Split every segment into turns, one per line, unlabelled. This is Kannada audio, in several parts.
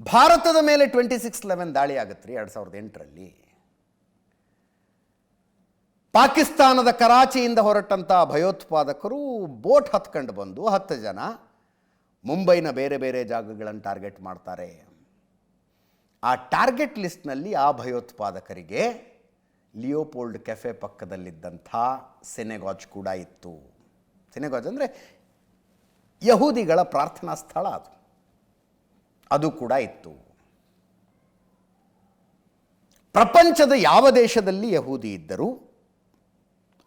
ಭಾರತದ ಮೇಲೆ ಟ್ವೆಂಟಿ ಸಿಕ್ಸ್ ಲೆವೆನ್ ದಾಳಿ ಆಗತ್ತೆ ರೀ ಎರಡು ಸಾವಿರದ ಎಂಟರಲ್ಲಿ. ಪಾಕಿಸ್ತಾನದ ಕರಾಚಿಯಿಂದ ಹೊರಟಂಥ ಭಯೋತ್ಪಾದಕರು ಬೋಟ್ ಹತ್ಕೊಂಡು ಬಂದು ಹತ್ತು ಜನ ಮುಂಬೈನ ಬೇರೆ ಬೇರೆ ಜಾಗಗಳನ್ನು ಟಾರ್ಗೆಟ್ ಮಾಡ್ತಾರೆ. ಆ ಟಾರ್ಗೆಟ್ ಲಿಸ್ಟ್ನಲ್ಲಿ ಆ ಭಯೋತ್ಪಾದಕರಿಗೆ ಲಿಯೋಪೋಲ್ಡ್ ಕೆಫೆ ಪಕ್ಕದಲ್ಲಿದ್ದಂಥ ಸೆನೆಗಾಜ್ ಕೂಡ ಇತ್ತು. ಸೆನೆಗಾಜ್ ಅಂದರೆ ಯಹೂದಿಗಳ ಪ್ರಾರ್ಥನಾ ಸ್ಥಳ ಅದು. ಅದು ಕೂಡ ಇತ್ತು. ಪ್ರಪಂಚದ ಯಾವ ದೇಶದಲ್ಲಿ ಯಹೂದಿ ಇದ್ದರೂ?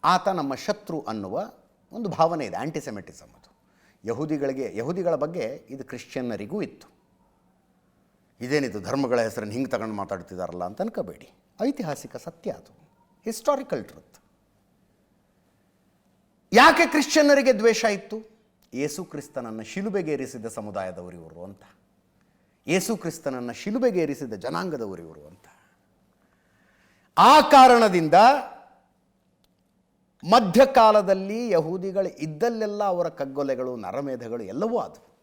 ಆತ ನಮ್ಮ ಶತ್ರು ಅನ್ನುವ ಒಂದು ಭಾವನೆ ಇದೆ ಆ್ಯಂಟಿಸೆಮೆಟಿಸಮ್ ಅದು. ಯಹೂದಿಗಳಿಗೆ, ಯಹೂದಿಗಳ ಬಗ್ಗೆ ಇದು ಕ್ರಿಶ್ಚಿಯನ್ನರಿಗೂ ಇತ್ತು. ಇದೇನಿದು ಧರ್ಮಗಳ ಹೆಸರನ್ನು ಹಿಂಗೆ ತಗೊಂಡು ಮಾತಾಡ್ತಿದಾರಲ್ಲ ಅಂತ ಅನ್ಕೋಬೇಡಿ. ಐತಿಹಾಸಿಕ ಸತ್ಯ ಅದು. ಹಿಸ್ಟಾರಿಕಲ್ ಟ್ರುತ್ ಯಾಕೆ ಕ್ರಿಶ್ಚಿಯನ್ನರಿಗೆ ದ್ವೇಷ ಇತ್ತು? ಯೇಸು ಕ್ರಿಸ್ತನನ್ನು ಶಿಲುಬೆಗೇರಿಸಿದ ಸಮುದಾಯದವರಿವರು ಅಂತ. ಯೇಸು ಕ್ರಿಸ್ತನನ್ನು ಶಿಲುಬೆಗೇರಿಸಿದ ಜನಾಂಗದವರು ಇವರು ಅಂತ. ಆ ಕಾರಣದಿಂದ ಮಧ್ಯಕಾಲದಲ್ಲಿ ಯಹೂದಿಗಳು ಇದ್ದಲ್ಲೆಲ್ಲ ಅವರ ಕಗ್ಗೊಲೆಗಳು, ನರಮೇಧಗಳು ಎಲ್ಲವೂ ಆದವು.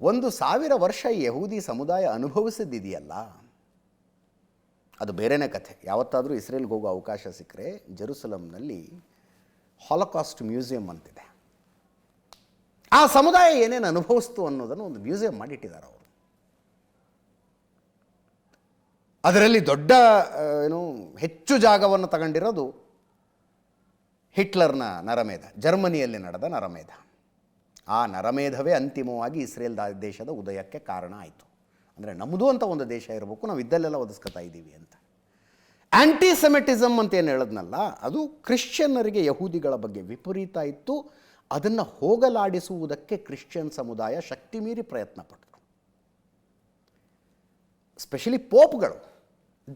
ಒಂದು ಸಾವಿರ ವರ್ಷ ಯಹೂದಿ ಸಮುದಾಯ ಅನುಭವಿಸಿದ್ದಿದೆಯಲ್ಲ? ಅದು ಬೇರೆನೇ ಕಥೆ. ಯಾವತ್ತಾದರೂ ಇಸ್ರೇಲ್ಗೆ ಹೋಗೋ ಅವಕಾಶ ಸಿಕ್ಕರೆ ಜೆರುಸಲಂನಲ್ಲಿ ಹಾಲಕಾಸ್ಟ್ ಮ್ಯೂಸಿಯಂ ಅಂತಿದೆ. ಆ ಸಮುದಾಯ ಏನೇನು ಅನುಭವಿಸ್ತು ಅನ್ನೋದನ್ನು ಒಂದು ಮ್ಯೂಸಿಯಂ ಮಾಡಿಟ್ಟಿದ್ದಾರೆ ಅವರು. ಅದರಲ್ಲಿ ದೊಡ್ಡ ಏನು, ಹೆಚ್ಚು ಜಾಗವನ್ನು ತಗೊಂಡಿರೋದು ಹಿಟ್ಲರ್ನ ನರಮೇಧ, ಜರ್ಮನಿಯಲ್ಲಿ ನಡೆದ ನರಮೇಧ. ಆ ನರಮೇಧವೇ ಅಂತಿಮವಾಗಿ ಇಸ್ರೇಲ್ ದೇಶದ ಉದಯಕ್ಕೆ ಕಾರಣ ಆಯಿತು. ಅಂದರೆ ನಮ್ಮದು ಅಂತ ಒಂದು ದೇಶ ಇರಬೇಕು, ನಾವು ಇದ್ದಲ್ಲೆಲ್ಲ ಒದಿಸ್ಕೊತಾ ಇದ್ದೀವಿ ಅಂತ. ಆ್ಯಂಟಿಸೆಮೆಟಿಸಮ್ ಅಂತ ಏನು ಹೇಳದ್ನಲ್ಲ, ಅದು ಕ್ರಿಶ್ಚಿಯನ್ನರಿಗೆ ಯಹೂದಿಗಳ ಬಗ್ಗೆ ವಿಪರೀತ ಇತ್ತು. ಅದನ್ನು ಹೋಗಲಾಡಿಸುವುದಕ್ಕೆ ಕ್ರಿಶ್ಚಿಯನ್ ಸಮುದಾಯ ಶಕ್ತಿ ಮೀರಿ ಪ್ರಯತ್ನ ಪಟ್ಟರು specially ಪೋಪ್ಗಳು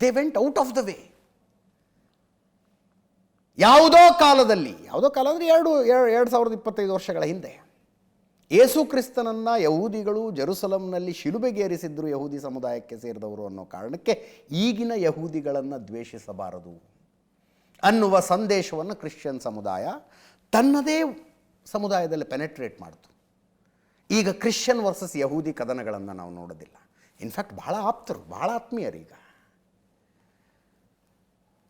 they went out of the way ಯಾವುದೋ ಕಾಲದಲ್ಲಿ, ಯಾವುದೋ ಕಾಲ ಅಂದರೆ ಎರಡು ಎರಡು ಸಾವಿರದ ಇಪ್ಪತ್ತೈದು ವರ್ಷಗಳ ಹಿಂದೆ ಯೇಸು ಕ್ರಿಸ್ತನನ್ನು ಯಹೂದಿಗಳು ಜೆರುಸಲಂನಲ್ಲಿ ಶಿಲುಬೆಗೇರಿಸಿದ್ರು ಯಹೂದಿ ಸಮುದಾಯಕ್ಕೆ ಸೇರಿದವರು ಅನ್ನೋ ಕಾರಣಕ್ಕೆ ಈಗಿನ ಯಹೂದಿಗಳನ್ನು ದ್ವೇಷಿಸಬಾರದು ಅನ್ನುವ ಸಂದೇಶವನ್ನು ಕ್ರಿಶ್ಚಿಯನ್ ಸಮುದಾಯ ತನ್ನದೇ ಸಮುದಾಯದಲ್ಲಿ ಪೆನೆಟ್ರೇಟ್ ಮಾಡಿತು. ಈಗ ಕ್ರಿಶ್ಚಿಯನ್ ವರ್ಸಸ್ ಯಹೂದಿ ಕದನಗಳನ್ನು ನಾವು ನೋಡೋದಿಲ್ಲ. ಇನ್ಫ್ಯಾಕ್ಟ್ ಬಹಳ ಆಪ್ತರು, ಬಹಳ ಆತ್ಮೀಯರು ಈಗ.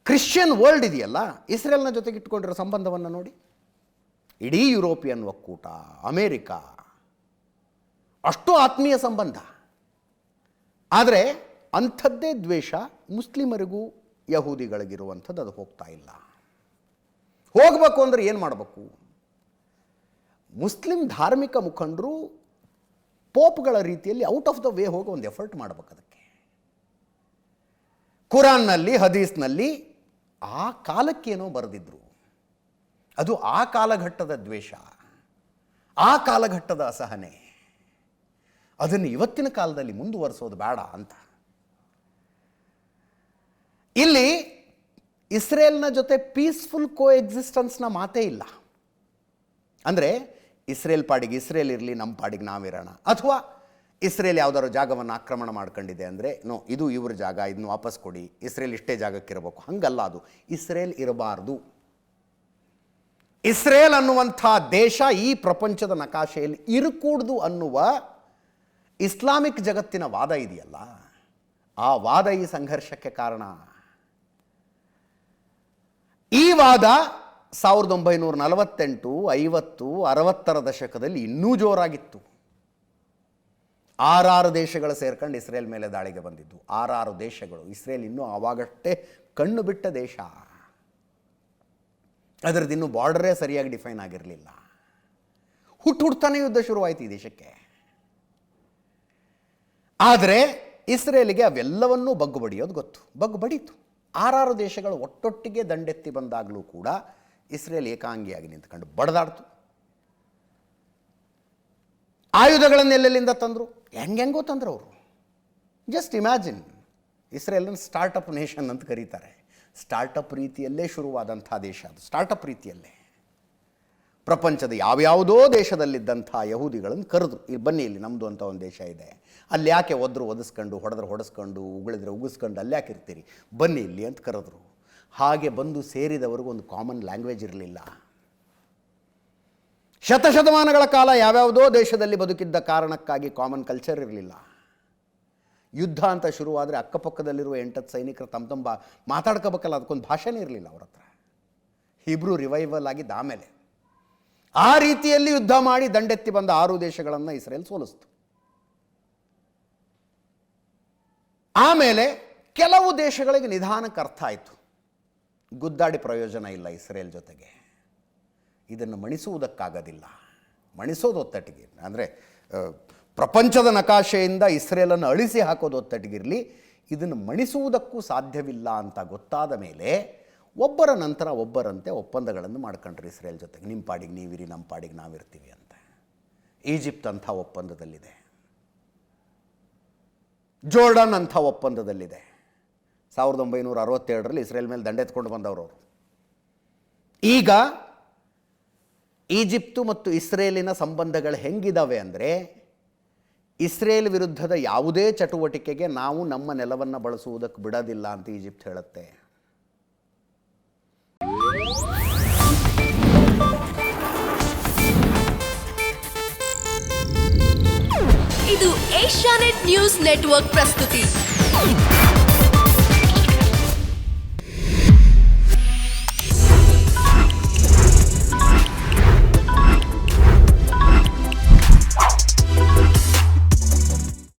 ಕ್ರಿಶ್ಚಿಯನ್ ವರ್ಲ್ಡ್ ಇದೆಯಲ್ಲ? ಇಸ್ರೇಲ್ನ ಜೊತೆಗೆ ಇಟ್ಕೊಂಡಿರೋ ಸಂಬಂಧವನ್ನು ನೋಡಿ. ಇಡೀ ಯುರೋಪಿಯನ್ ಒಕ್ಕೂಟ, ಅಮೇರಿಕಾ, ಅಷ್ಟು ಆತ್ಮೀಯ ಸಂಬಂಧ. ಆದರೆ ಅಂಥದ್ದೇ ದ್ವೇಷ ಮುಸ್ಲಿಮರಿಗೂ ಯಹೂದಿಗಳಿಗಿರುವಂಥದ್ದು ಅದು ಹೋಗ್ತಾ ಇಲ್ಲ. ಹೋಗಬೇಕು ಅಂದರೆ ಏನು ಮಾಡಬೇಕು? ಮುಸ್ಲಿಂ ಧಾರ್ಮಿಕ ಮುಖಂಡರು ಪೋಪ್ಗಳ ರೀತಿಯಲ್ಲಿ ಔಟ್ ಆಫ್ ದ ವೇ ಹೋಗಿ ಒಂದು ಎಫರ್ಟ್ ಮಾಡಬೇಕು ಅದಕ್ಕೆ. ಕುರಾನ್ನಲ್ಲಿ, ಹದೀಸ್ನಲ್ಲಿ ಆ ಕಾಲಕ್ಕೇನೋ ಬರೆದಿದ್ರು. ಅದು ಆ ಕಾಲಘಟ್ಟದ ದ್ವೇಷ, ಆ ಕಾಲಘಟ್ಟದ ಅಸಹನೆ. ಅದನ್ನು ಇವತ್ತಿನ ಕಾಲದಲ್ಲಿ ಮುಂದುವರಿಸೋದು ಬೇಡ ಅಂತ. ಇಲ್ಲಿ ಇಸ್ರೇಲ್ನ ಜೊತೆ ಪೀಸ್ಫುಲ್ ಕೋ ಎಕ್ಸಿಸ್ಟೆನ್ಸ್ನ ಮಾತೇ ಇಲ್ಲ. ಅಂದರೆ ಇಸ್ರೇಲ್ ಪಾಡಿಗೆ ಇಸ್ರೇಲ್ ಇರಲಿ ನಮ್ಮ ಪಾಡಿಗೆ ನಾವಿರೋಣ. ಅಥವಾ ಇಸ್ರೇಲ್ ಯಾವುದಾದ್ರು ಜಾಗವನ್ನು ಆಕ್ರಮಣ ಮಾಡ್ಕೊಂಡಿದೆ ಅಂದರೆ, ನೋ, ಇದು ಇವ್ರ ಜಾಗ ಇದನ್ನು ವಾಪಸ್ ಕೊಡಿ. ಇಸ್ರೇಲ್ ಇಷ್ಟೇ ಜಾಗಕ್ಕಿರಬೇಕು. ಹಂಗಲ್ಲ ಅದು. ಇಸ್ರೇಲ್ ಇರಬಾರ್ದು. ಇಸ್ರೇಲ್ ಅನ್ನುವಂಥ ದೇಶ ಈ ಪ್ರಪಂಚದ ನಕಾಶೆಯಲ್ಲಿ ಇರಕೂಡ್ದು ಅನ್ನುವ ಇಸ್ಲಾಮಿಕ್ ಜಗತ್ತಿನ ವಾದ ಇದೆಯಲ್ಲ. ಆ ವಾದ ಈ ಸಂಘರ್ಷಕ್ಕೆ ಕಾರಣ. ಈ ವಾದ ಸಾವಿರದ ಒಂಬೈನೂರ ನಲವತ್ತೆಂಟು, ಐವತ್ತು, ಅರವತ್ತರ ದಶಕದಲ್ಲಿ ಇನ್ನೂ ಜೋರಾಗಿತ್ತು. ಆರಾರು ದೇಶಗಳು ಸೇರ್ಕೊಂಡು ಇಸ್ರೇಲ್ ಮೇಲೆ ದಾಳಿಗೆ ಬಂದಿದ್ದು. ಆರಾರು ದೇಶಗಳು. ಇಸ್ರೇಲ್ ಇನ್ನೂ ಆವಾಗಷ್ಟೇ ಕಣ್ಣು ಬಿಟ್ಟ ದೇಶ. ಅದರದ್ದು ಇನ್ನೂ ಬಾರ್ಡರೇ ಸರಿಯಾಗಿ ಡಿಫೈನ್ ಆಗಿರಲಿಲ್ಲ. ಹುಟ್ಟು ಹುಡ್ತಾನೆ ಯುದ್ಧ ಶುರುವಾಯಿತು ಈ ದೇಶಕ್ಕೆ. ಆದರೆ ಇಸ್ರೇಲಿಗೆ ಅವೆಲ್ಲವನ್ನೂ ಬಗ್ಗು ಬಡಿಯೋದು ಗೊತ್ತು. ಬಗ್ಗು ಬಡೀತು. ಆರಾರು ದೇಶಗಳು ಒಟ್ಟೊಟ್ಟಿಗೆ ದಂಡೆತ್ತಿ ಬಂದಾಗಲೂ ಕೂಡ ಇಸ್ರೇಲ್ ಏಕಾಂಗಿಯಾಗಿ ನಿಂತ್ಕೊಂಡು ಬಡದಾಡ್ತು. ಆಯುಧಗಳನ್ನು ಎಲ್ಲೆಲ್ಲಿಂದ ತಂದರು? ಹೆಂಗೆಂಗೋ ತಂದರು ಅವರು. ಜಸ್ಟ್ ಇಮ್ಯಾಜಿನ್ ಇಸ್ರೇಲನ್ನು ಸ್ಟಾರ್ಟಪ್ ನೇಷನ್ ಅಂತ ಕರೀತಾರೆ. ಸ್ಟಾರ್ಟಪ್ ರೀತಿಯಲ್ಲೇ ಶುರುವಾದಂಥ ದೇಶ ಅದು ಸ್ಟಾರ್ಟಪ್ ರೀತಿಯಲ್ಲೇ. ಪ್ರಪಂಚದ ಯಾವ್ಯಾವುದೋ ದೇಶದಲ್ಲಿದ್ದಂಥ ಯಹೂದಿಗಳನ್ನು ಕರೆದ್ರು. ಇಲ್ಲಿ ಬನ್ನಿ, ಇಲ್ಲಿ ನಮ್ಮದು ಅಂತ ಒಂದು ದೇಶ ಇದೆ. ಅಲ್ಲಿ ಯಾಕೆ ಒದ್ರು ಒದಿಸ್ಕೊಂಡು, ಹೊಡೆದ್ರೆ ಹೊಡೆಸ್ಕೊಂಡು, ಉಗುಳಿದ್ರೆ ಉಗಿಸ್ಕೊಂಡು ಅಲ್ಲಿ ಯಾಕೆ ಇರ್ತೀರಿ? ಬನ್ನಿ ಇಲ್ಲಿ ಅಂತ ಕರೆದ್ರು. ಹಾಗೆ ಬಂದು ಸೇರಿದವರಿಗೂ ಒಂದು ಕಾಮನ್ ಲ್ಯಾಂಗ್ವೇಜ್ ಇರಲಿಲ್ಲ. ಶತಶತಮಾನಗಳ ಕಾಲ ಯಾವ್ಯಾವುದೋ ದೇಶದಲ್ಲಿ ಬದುಕಿದ್ದ ಕಾರಣಕ್ಕಾಗಿ ಕಾಮನ್ ಕಲ್ಚರ್ ಇರಲಿಲ್ಲ. ಯುದ್ಧ ಅಂತ ಶುರುವಾದರೆ ಅಕ್ಕಪಕ್ಕದಲ್ಲಿರುವ ಎಂಟತ್ತು ಸೈನಿಕರು ತಮ್ಮ ತಮ್ಮ ಮಾತಾಡ್ಕೋಬೇಕಲ್ಲ, ಅದಕ್ಕೊಂದು ಭಾಷೆನೇ ಇರಲಿಲ್ಲ ಅವ್ರ ಹತ್ರ. ಹಿಬ್ರು ರಿವೈವಲ್ ಆಗಿದ್ದ ಆಮೇಲೆ. ಆ ರೀತಿಯಲ್ಲಿ ಯುದ್ಧ ಮಾಡಿ ದಂಡೆತ್ತಿ ಬಂದ ಆರು ದೇಶಗಳನ್ನು ಇಸ್ರೇಲ್ ಸೋಲಿಸ್ತು. ಆಮೇಲೆ ಕೆಲವು ದೇಶಗಳಿಗೆ ನಿಧಾನಕ್ಕೆ ಅರ್ಥ ಆಯಿತು. ಗುದ್ದಾಡಿ ಪ್ರಯೋಜನ ಇಲ್ಲ ಇಸ್ರೇಲ್ ಜೊತೆಗೆ. ಇದನ್ನು ಮಣಿಸುವುದಕ್ಕಾಗೋದಿಲ್ಲ. ಮಣಿಸೋದು ಒತ್ತಟ್ಟಿಗೆ. ಅಂದರೆ ಪ್ರಪಂಚದ ನಕಾಶೆಯಿಂದ ಇಸ್ರೇಲನ್ನು ಅಳಿಸಿ ಹಾಕೋದು ಒತ್ತಟಿಗಿರಲಿ ಇದನ್ನು ಮಣಿಸುವುದಕ್ಕೂ ಸಾಧ್ಯವಿಲ್ಲ ಅಂತ ಗೊತ್ತಾದ ಮೇಲೆ ಒಬ್ಬರ ನಂತರ ಒಬ್ಬರಂತೆ ಒಪ್ಪಂದಗಳನ್ನು ಮಾಡ್ಕೊಂಡ್ರಿ ಇಸ್ರೇಲ್ ಜೊತೆಗೆ. ನಿಮ್ಮ ಪಾಡಿಗೆ ನೀವಿರಿ ನಮ್ಮ ಪಾಡಿಗೆ ನಾವಿರ್ತೀವಿ ಅಂತ. ಈಜಿಪ್ಟ್ ಅಂಥ ಒಪ್ಪಂದದಲ್ಲಿದೆ. ಜೋರ್ಡನ್ ಅಂಥ ಒಪ್ಪಂದದಲ್ಲಿದೆ. ಸಾವಿರದ ಒಂಬೈನೂರ ಅರವತ್ತೆರಡರಲ್ಲಿ ಇಸ್ರೇಲ್ ಮೇಲೆ ದಂಡೆತ್ಕೊಂಡು ಬಂದವರು ಈಗ ಈಜಿಪ್ತು ಮತ್ತು ಇಸ್ರೇಲಿನ ಸಂಬಂಧಗಳು ಹೆಂಗಿದಾವೆ ಅಂದರೆ ಇಸ್ರೇಲ್ ವಿರುದ್ಧದ ಯಾವುದೇ ಚಟುವಟಿಕೆಗೆ ನಾವು ನಮ್ಮ ನೆಲವನ್ನು ಬಳಸುವುದಕ್ಕೆ ಬಿಡೋದಿಲ್ಲ ಅಂತ ಈಜಿಪ್ಟ್ ಹೇಳುತ್ತೆ.
ಇದು ಏಷ್ಯಾನೆಟ್ ನ್ಯೂಸ್ ನೆಟ್ವರ್ಕ್ ಪ್ರಸ್ತುತಿ.